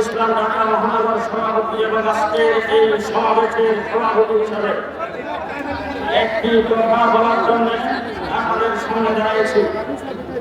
ইসলাম ঢাকা মহানগর সভাপতি এবং আজকের এই সমাবেশের সভাপতি হিসাবে একটি কথা বলার জন্য আমাদের সামনে দাঁড়িয়েছি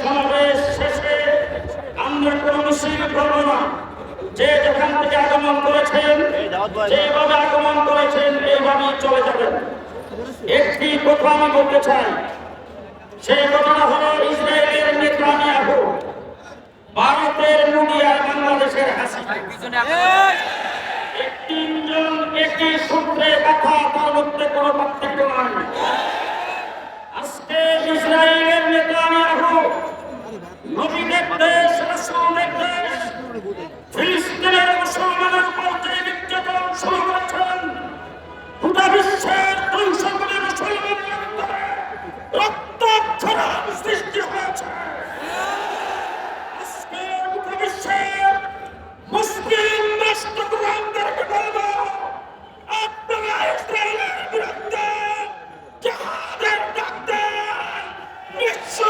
সমাবেশ শেষে আমরা কোনো মুসলিম করব না যে যেখান থেকে আগমন করেছেন, যেভাবে আগমন করেছেন, এইভাবেই চলে যাবেন। একটি কথা আমি বলতে চাই, সেই কথাটা হলো ইসরায়েলের নেতানিয়াহু, ভারতের মোদী আর বাংলাদেশের হাসিনা। তিনজন একই সূত্রে কথা তার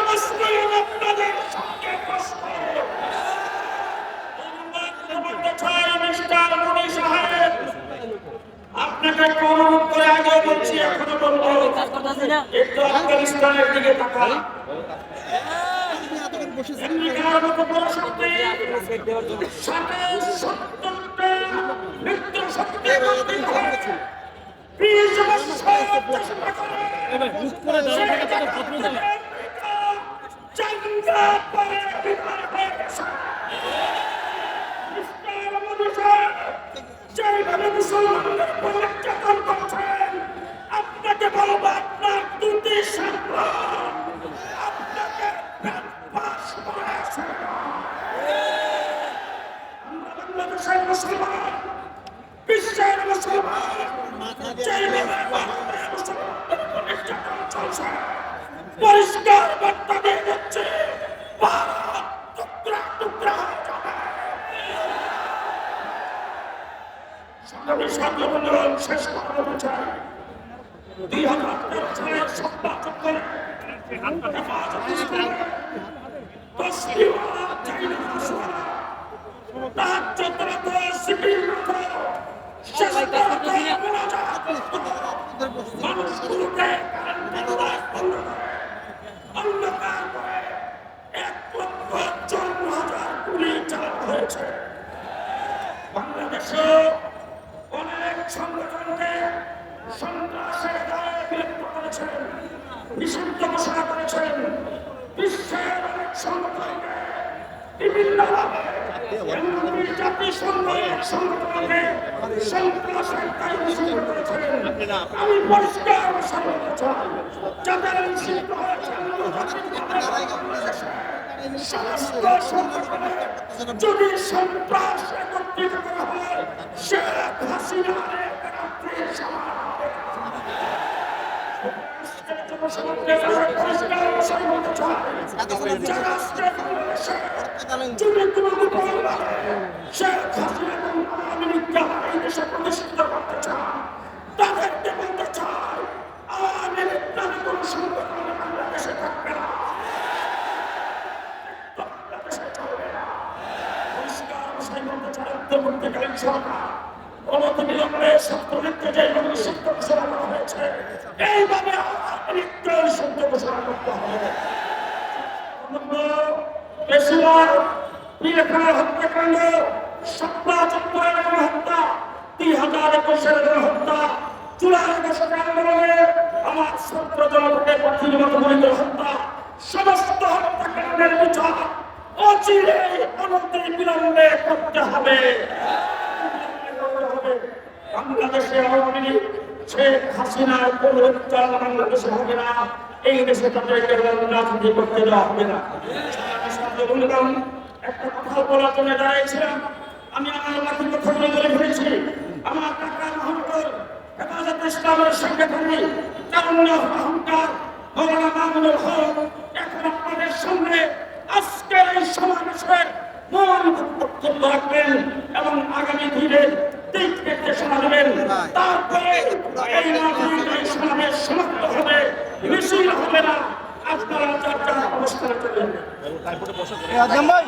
মুসলিম আপনাকে অনুরোধ করে আগে বলছি এখনও বলব একটু আফগানিস্তানের দিকে তাকান মৃত্যু শক্তি বর্ধিত যেভাবে মুসলমানদের উপর করছেন আপনাকে বলব আপনার দুটি পরিষ্কার বার্তা দিয়ে যাচ্ছে সংগ্রামী সাথী বন্ধুগণ, শেষ কথা বলতে চাই। দুই হাজার তেরো সালের সপ্তাহ করে হেফাজত হয়েছে বাংলাদেশে অনেক সংগঠনকে সন্ত্রাসের দায়ে বিলুপ্ত করেছেন নিষিদ্ধ ঘোষণা করেছেন বিশ্বের অনেক সংগঠনকে বিভিন্নভাবে যদি সন্ত্রাস একত্রিত করা হয় শেখ এক রাত্রি সমান হবে। রাষ্ট্রের জনসমাজকে যারা পরিষ্কার ভাষায় বলতে চায়, যারা আজকে বাংলাদেশে যদি কোনো বিপদভাবে শেখ হাসিনা এবং আওয়ামী লীগকে আমার এই দেশে প্রতিষ্ঠিত করতে চায়, তাদেরকে বলতে চাই আওয়ামী লীগ নামে কোনো সংগঠন বাংলাদেশে থাকবে না বাংলাদেশে চলবে না পরিষ্কার ভাষায় বলতে চাই অন্তর্বর্তীকালীন সরকার অনতিবিলম্বে ছাত্রলীগকে যেভাবে নিষিদ্ধ ঘোষণা করা হয়েছে। এইভাবে লীগকে নিষিদ্ধ ঘোষণা করতে হবে। পেশোয়ার পিলেখানা হত্যাকাণ্ড সপ্তাহ চত্বরের গণহত্যা দুই হাজার একুশের গণহত্যা জুলাই দশকের আন্দোলনে আমার ছাত্র জনতাকে পথির মতো হত্যা, সমস্ত হত্যাকাণ্ডের বিচার অচিরে অনতি বিলম্বে হবে। বাংলাদেশে আওয়ামী লীগ, শেখ হাসিনার কোনো হবে না, এই দেশে হবে না। বললাম একটা কথা বলার জন্য আমি আমার বাকি কথাগুলো বলে আমার টাকা মহন্তর হেফাজত ইসলামের থাকি তারুণ্য অহংকার মৌলানা মামুনুল হক এখন সমাবেশের মূল বক্তব্য রাখবেন এবং আগামী দিনে দিক নির্দেশনা দেবেন। তারপরে এই মাধ্যমে সমাবেশ সমাপ্ত হবে। মিছিল হবে না। আপনারা যার যার অবস্থানে চলে যাবেন